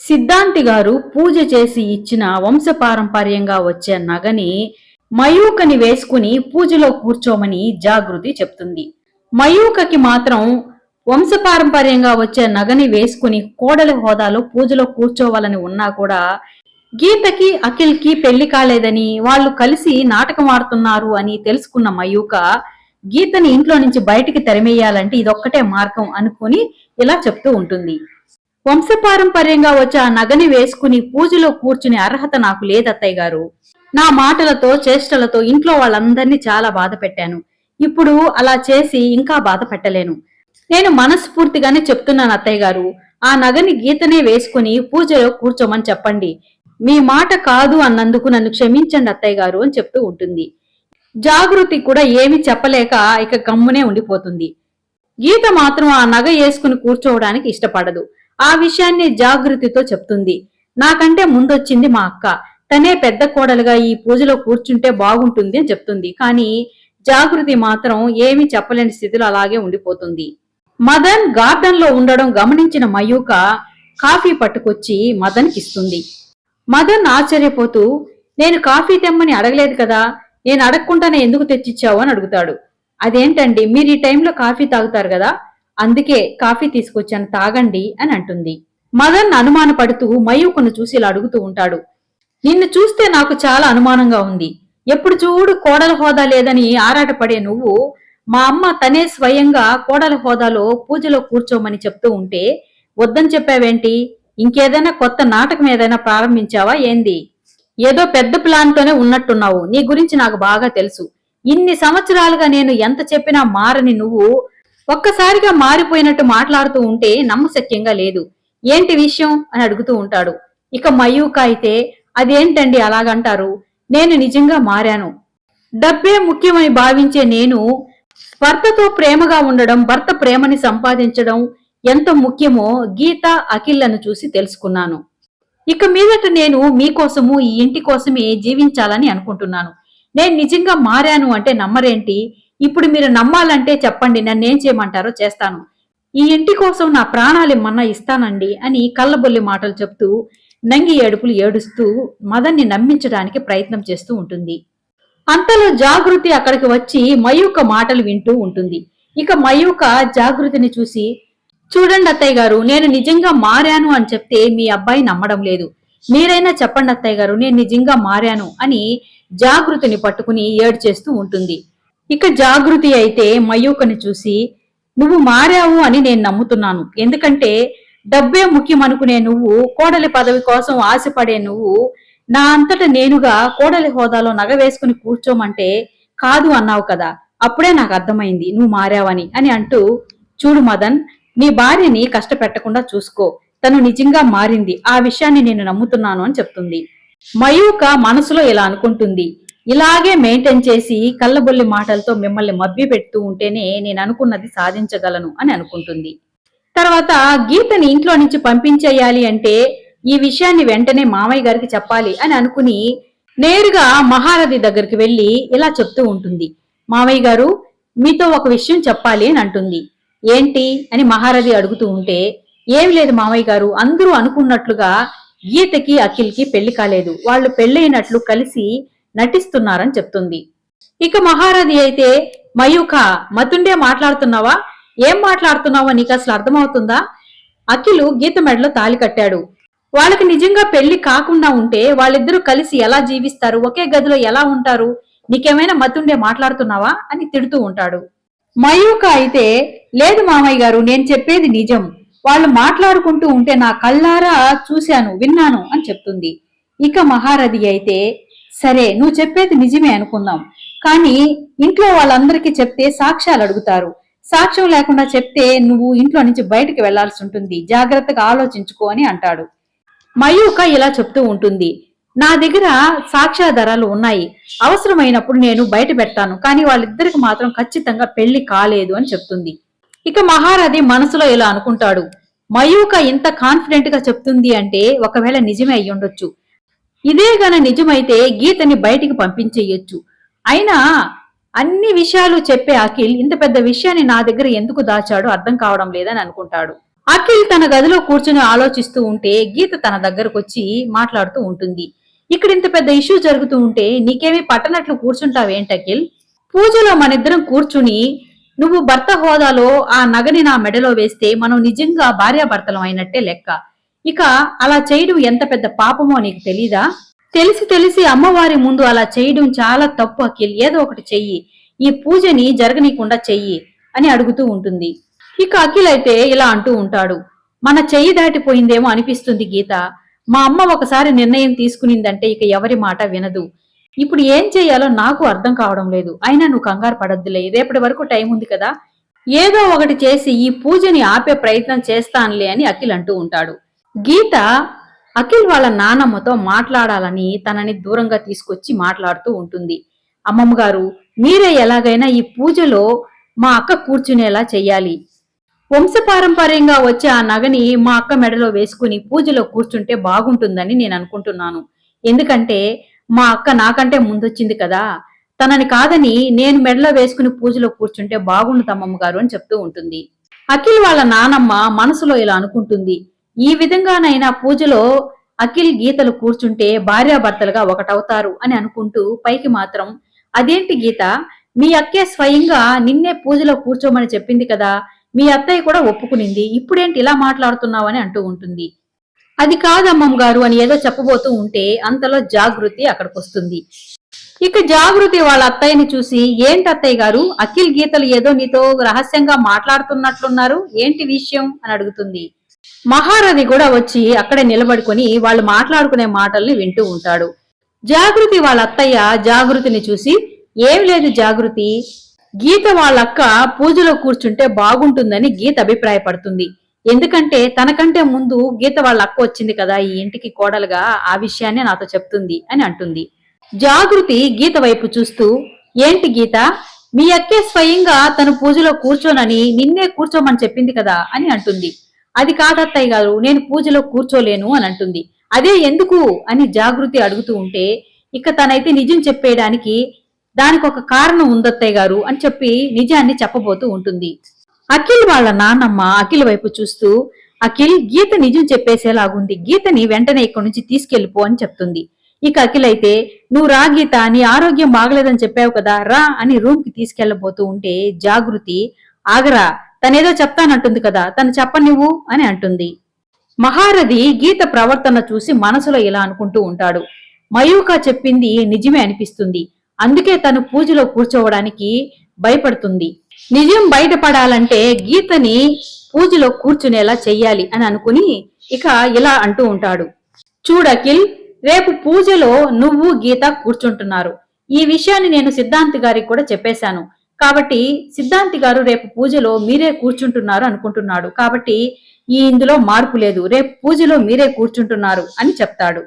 సిద్ధాంతి గారు పూజ చేసి ఇచ్చిన వంశపారంపర్యంగా వచ్చే నగని మయూకని వేసుకుని పూజలో కూర్చోమని జాగృతి చెప్తుంది. మయూకకి మాత్రం వంశపారంపర్యంగా వచ్చే నగని వేసుకుని కోడలి హోదాలో పూజలో కూర్చోవాలని ఉన్నా కూడా గీతకి అఖిల్కి పెళ్ళి కాలేదని వాళ్ళు కలిసి నాటకం ఆడుతున్నారు అని తెలుసుకున్న మయూక గీతని ఇంట్లో నుంచి బయటికి తరిమేయాలంటే ఇదొక్కటే మార్గం అనుకుని ఇలా చెప్తూ ఉంటుంది. వంశపారంపర్యంగా వచ్చే ఆ నగని వేసుకుని పూజలో కూర్చుని అర్హత నాకు లేదత్తయ్య గారు. నా మాటలతో చేష్టలతో ఇంట్లో వాళ్ళందరినీ చాలా బాధ పెట్టాను. ఇప్పుడు అలా చేసి ఇంకా బాధ పెట్టలేను. నేను మనస్ఫూర్తిగానే చెప్తున్నాను అత్తయ్య గారు. ఆ నగని గీతనే వేసుకుని పూజలో కూర్చోమని చెప్పండి. మీ మాట కాదు అన్నందుకు నన్ను క్షమించండి అత్తయ్య గారు అని చెప్తూ ఉంటుంది. జాగృతి కూడా ఏమి చెప్పలేక ఇక గమ్మునే ఉండిపోతుంది. గీత మాత్రం ఆ నగ వేసుకుని కూర్చోవడానికి ఇష్టపడదు. ఆ విషయాన్ని జాగృతితో చెప్తుంది. నాకంటే ముందొచ్చింది మా అక్క. తనే పెద్ద కోడలుగా ఈ పూజలో కూర్చుంటే బాగుంటుంది అని చెప్తుంది. కానీ జాగృతి మాత్రం ఏమీ చెప్పలేని స్థితిలో అలాగే ఉండిపోతుంది. మదన్ గార్డెన్లో ఉండడం గమనించిన మయూక కాఫీ పట్టుకొచ్చి మదన్ ఇస్తుంది. మదన్ ఆశ్చర్యపోతూ నేను కాఫీ తెమ్మని అడగలేదు కదా. నేను అడగకుండానే ఎందుకు తెచ్చిచ్చావు? అని అడుగుతాడు. అదేంటండి? మీరు ఈ టైంలో కాఫీ తాగుతారు కదా. అందుకే కాఫీ తీసుకొచ్చాను తాగండి అని అంటుంది. మదన్ అనుమానపడుతూ మయూకును చూసి ఇలా అడుగుతూ ఉంటాడు. నిన్ను చూస్తే నాకు చాలా అనుమానంగా ఉంది. ఎప్పుడు చూడు కోడల హోదా లేదని ఆరాటపడే నువ్వు మా అమ్మ తనే స్వయంగా కోడల హోదాలో పూజలో కూర్చోమని చెప్తూ ఉంటే వద్దని చెప్పావేంటి? ఇంకేదైనా కొత్త నాటకం ఏదైనా ప్రారంభించావా ఏంది? ఏదో పెద్ద ప్లాన్ తోనే ఉన్నట్టున్నావు. నీ గురించి నాకు బాగా తెలుసు. ఇన్ని సంవత్సరాలుగా నేను ఎంత చెప్పినా మారని నువ్వు ఒక్కసారిగా మారిపోయినట్టు మాట్లాడుతూ ఉంటే నమ్మశక్యంగా లేదు. ఏంటి విషయం? అని అడుగుతూ ఉంటాడు. ఇక మయూక అయితే అదేంటండి అలాగంటారు? నేను నిజంగా మారాను. డబ్బే ముఖ్యమని భావించే నేను భర్తతో ప్రేమగా ఉండడం భర్త ప్రేమని సంపాదించడం ఎంత ముఖ్యమో గీత అఖిల్లను చూసి తెలుసుకున్నాను. ఇక మీదట నేను మీకోసము ఈ ఇంటి కోసమే జీవించాలని అనుకుంటున్నాను. నేను నిజంగా మారాను అంటే నమ్మరేంటి? ఇప్పుడు మీరు నమ్మాలంటే చెప్పండి నన్నేం చేయమంటారో చేస్తాను. ఈ ఇంటి కోసం నా ప్రాణాలు ఏమన్నా ఇస్తానండి అని కళ్ళబొల్లి మాటలు చెప్తూ నంగి ఏడుపులు ఏడుస్తూ మదన్ని నమ్మించడానికి ప్రయత్నం చేస్తూ ఉంటుంది. అంతలో జాగృతి అక్కడికి వచ్చి మయూక మాటలు వింటూ ఉంటుంది. ఇక మయూక జాగృతిని చూసి చూడండి అత్తయ్య గారు నేను నిజంగా మారాను అని చెప్తే మీ అబ్బాయి నమ్మడం లేదు. మీరైనా చెప్పండి అత్తయ్య గారు నేను నిజంగా మారాను అని జాగృతిని పట్టుకుని ఏడు చేస్తూ ఉంటుంది. ఇక జాగృతి అయితే మయూకని చూసి నువ్వు మారావు అని నేను నమ్ముతున్నాను. ఎందుకంటే డబ్బే ముఖ్యం అనుకునే నువ్వు కోడలి పదవి కోసం ఆశపడే నువ్వు నా అంతట నేనుగా కోడలి హోదాలో నగ వేసుకుని కూర్చోమంటే కాదు అన్నావు కదా. అప్పుడే నాకు అర్థమైంది నువ్వు మారావని అని అంటూ చూడు మదన్ నీ భార్యని కష్టపెట్టకుండా చూసుకో. తను నిజంగా మారింది. ఆ విషయాన్ని నేను నమ్ముతున్నాను అని చెప్తుంది. మయూక మనసులో ఇలా అనుకుంటుంది. ఇలాగే మెయింటైన్ చేసి కళ్ళబొల్లి మాటలతో మిమ్మల్ని మభ్య పెడుతూ ఉంటేనే నేను అనుకున్నది సాధించగలను అని అనుకుంటుంది. తర్వాత గీతని ఇంట్లో నుంచి పంపించేయాలి అంటే ఈ విషయాన్ని వెంటనే మామయ్య గారికి చెప్పాలి అని అనుకుని నేరుగా మహారథి దగ్గరికి వెళ్ళి ఇలా చెప్తూ ఉంటుంది. మామయ్య గారు మీతో ఒక విషయం చెప్పాలి అని అంటుంది. ఏంటి? అని మహారథి అడుగుతూ ఉంటే ఏమి లేదు మామయ్య గారు అందరూ అనుకున్నట్లుగా గీతకి అఖిల్కి పెళ్ళి కాలేదు. వాళ్ళు పెళ్ళైనట్లు కలిసి నటిస్తున్నారని చెప్తుంది. ఇక మహారథి అయితే మయూఖ మతుండే మాట్లాడుతున్నావా? ఏం మాట్లాడుతున్నావా నీకు అసలు అర్థమవుతుందా? అఖిలు గీత మెడలో తాలి కట్టాడు. వాళ్ళకి నిజంగా పెళ్ళి కాకుండా ఉంటే వాళ్ళిద్దరూ కలిసి ఎలా జీవిస్తారు? ఒకే గదిలో ఎలా ఉంటారు? నీకేమైనా మతుండే మాట్లాడుతున్నావా? అని తిడుతూ ఉంటాడు. మయూక అయితే లేదు మామయ్య గారు నేను చెప్పేది నిజం. వాళ్ళు మాట్లాడుకుంటూ ఉంటే నా కళ్ళారా చూశాను విన్నాను అని చెప్తుంది. ఇక మహారథి అయితే సరే నువ్వు చెప్పేది నిజమే అనుకుందాం. కానీ ఇంట్లో వాళ్ళందరికీ చెప్తే సాక్ష్యాలు అడుగుతారు. సాక్ష్యం లేకుండా చెప్తే నువ్వు ఇంట్లో నుంచి బయటకు వెళ్ళాల్సి ఉంటుంది. జాగ్రత్తగా ఆలోచించుకో అని అంటాడు. మయూక ఇలా చెప్తూ ఉంటుంది. నా దగ్గర సాక్ష్యాధారాలు ఉన్నాయి. అవసరమైనప్పుడు నేను బయట పెడతాను. కానీ వాళ్ళిద్దరికి మాత్రం ఖచ్చితంగా పెళ్ళి కాలేదు అని చెప్తుంది. ఇక మహారాధి మనసులో ఇలా అనుకుంటాడు. మయూక ఇంత కాన్ఫిడెంట్గా చెప్తుంది అంటే ఒకవేళ నిజమే అయ్యుండొచ్చు. ఉండొచ్చు ఇదే గన నిజమైతే గీతని బయటికి పంపించేయొచ్చు. అయినా అన్ని విషయాలు చెప్పే అఖిల్ ఇంత పెద్ద విషయాన్ని నా దగ్గర ఎందుకు దాచాడో అర్థం కావడం లేదని అనుకుంటాడు. అఖిల్ తన గదిలో కూర్చుని ఆలోచిస్తూ ఉంటే గీత తన దగ్గరకు వచ్చి మాట్లాడుతూ ఉంటుంది. ఇక్కడ ఇంత పెద్ద ఇష్యూ జరుగుతూ ఉంటే నీకేమీ పట్టనట్లు కూర్చుంటావేంటి అఖిల్? పూజలో మనిద్దరం కూర్చుని నువ్వు భర్త హోదాలో ఆ నగని నా మెడలో వేస్తే మనం నిజంగా భార్యాభర్తలం అయినట్టే లెక్క. ఇక అలా చేయడం ఎంత పెద్ద పాపమో నీకు తెలీదా? తెలిసి తెలిసి అమ్మవారి ముందు అలా చేయడం చాలా తప్పు అఖిల్. ఏదో ఒకటి చెయ్యి. ఈ పూజని జరగనీయకుండా చెయ్యి అని అడుగుతూ ఉంటుంది. ఇక అఖిల్ అయితే ఇలా అంటూ ఉంటాడు. మన చెయ్యి దాటిపోయిందేమో అనిపిస్తుంది గీత. మా అమ్మ ఒకసారి నిర్ణయం తీసుకునిందంటే ఇక ఎవరి మాట వినదు. ఇప్పుడు ఏం చేయాలో నాకు అర్థం కావడం లేదు. అయినా నువ్వు కంగారు పడద్దులే. రేపటి వరకు టైం ఉంది కదా. ఏదో ఒకటి చేసి ఈ పూజని ఆపే ప్రయత్నం చేస్తానులే అని అఖిల్ అంటూ ఉంటాడు. గీత అఖిల్ వాళ్ళ నానమ్మతో మాట్లాడాలని తనని దూరంగా తీసుకొచ్చి మాట్లాడుతూ ఉంటుంది. అమ్మమ్మ గారు మీరే ఎలాగైనా ఈ పూజలో మా అక్క కూర్చునేలా చెయ్యాలి. వంశపారంపర్యంగా వచ్చే ఆ నగని మా అక్క మెడలో వేసుకుని పూజలో కూర్చుంటే బాగుంటుందని నేను అనుకుంటున్నాను. ఎందుకంటే మా అక్క నాకంటే ముందొచ్చింది కదా. తనని కాదని నేను మెడలో వేసుకుని పూజలో కూర్చుంటే బాగుండు అమ్మమ్మ గారు అని చెప్తూ ఉంటుంది. అఖిల్ వాళ్ళ నానమ్మ మనసులో ఇలా అనుకుంటుంది. ఈ విధంగానైనా పూజలో అఖిల్ గీతలు కూర్చుంటే భార్యాభర్తలుగా ఒకటవుతారు అని అనుకుంటూ పైకి మాత్రం అదేంటి గీత? మీ అక్కే స్వయంగా నిన్నే పూజలో కూర్చోమని చెప్పింది కదా. మీ అత్తయ్య కూడా ఒప్పుకునింది. ఇప్పుడేంటి ఇలా మాట్లాడుతున్నావని అంటూ ఉంటుంది. అది కాదమ్మమ్మ గారు అని ఏదో చెప్పబోతూ ఉంటే అంతలో జాగృతి అక్కడికి వస్తుంది ఇక జాగృతి వాళ్ళ అత్తయ్యని చూసి ఏంటి అత్తయ్య గారు? అఖిల్ గీతలు ఏదో నీతో రహస్యంగా మాట్లాడుతున్నట్లున్నారు. ఏంటి విషయం? అని అడుగుతుంది. మహారథి కూడా వచ్చి అక్కడే నిలబడుకొని వాళ్ళు మాట్లాడుకునే మాటల్ని వింటూ ఉంటాడు. జాగృతి వాళ్ళ అత్తయ్య జాగృతిని చూసి ఏం లేదు జాగృతి గీత వాళ్ళక్క పూజలో కూర్చుంటే బాగుంటుందని గీత అభిప్రాయపడుతుంది. ఎందుకంటే తనకంటే ముందు గీత వాళ్ళ అక్క వచ్చింది కదా ఈ ఇంటికి కోడలుగా ఆ విషయాన్ని నాతో చెప్తుంది అని అంటుంది. జాగృతి గీత వైపు చూస్తూ ఏంటి గీత మీ అక్కే స్వయంగా తను పూజలో కూర్చోనని నిన్నే కూర్చోమని చెప్పింది కదా అని అంటుంది. అది కాదత్తయ్య గారు నేను పూజలో కూర్చోలేను అని అంటుంది. అదే ఎందుకు అని జాగృతి అడుగుతూ ఉంటే ఇక తనైతే నిజం చెప్పేయడానికి దానికి ఒక కారణం ఉందత్తయ్య గారు అని చెప్పి నిజాన్ని చెప్పబోతూ ఉంటుంది. అఖిల్ వాళ్ళ నాన్నమ్మ అఖిల్ వైపు చూస్తూ అఖిల్ గీత నిజం చెప్పేసేలాగుంది. గీతని వెంటనే ఇక్కడి నుంచి తీసుకెళ్ళిపో అని చెప్తుంది. ఇక అఖిల్ అయితే నువ్వు రా గీత నీ ఆరోగ్యం బాగలేదని చెప్పావు కదా రా అని రూమ్కి తీసుకెళ్ళబోతూ ఉంటే జాగృతి ఆగరా తనేదో చెప్తానంటుంది కదా తను చెప్పనివ్వు అని అంటుంది. మహారథి గీత ప్రవర్తన చూసి మనసులో ఇలా అనుకుంటూ ఉంటాడు. మయూక చెప్పింది నిజమే అనిపిస్తుంది. అందుకే తను పూజలో కూర్చోవడానికి భయపడుతుంది. నిజం బయటపడాలంటే గీతని పూజలో కూర్చునేలా చెయ్యాలి అని అనుకుని ఇక ఇలా అంటూ ఉంటాడు. చూడకిల్ రేపు పూజలో నువ్వు గీత కూర్చుంటున్నారు. ఈ విషయాన్ని నేను సిద్ధాంతి గారికి కూడా చెప్పేశాను. కాబట్టి సిద్ధాంతి గారు రేపు పూజలో మీరే కూర్చుంటున్నారు అనుకుంటున్నాడు. కాబట్టి ఈ ఇందులో మార్పు లేదు. రేపు పూజలో మీరే కూర్చుంటున్నారు అని చెప్తాడు.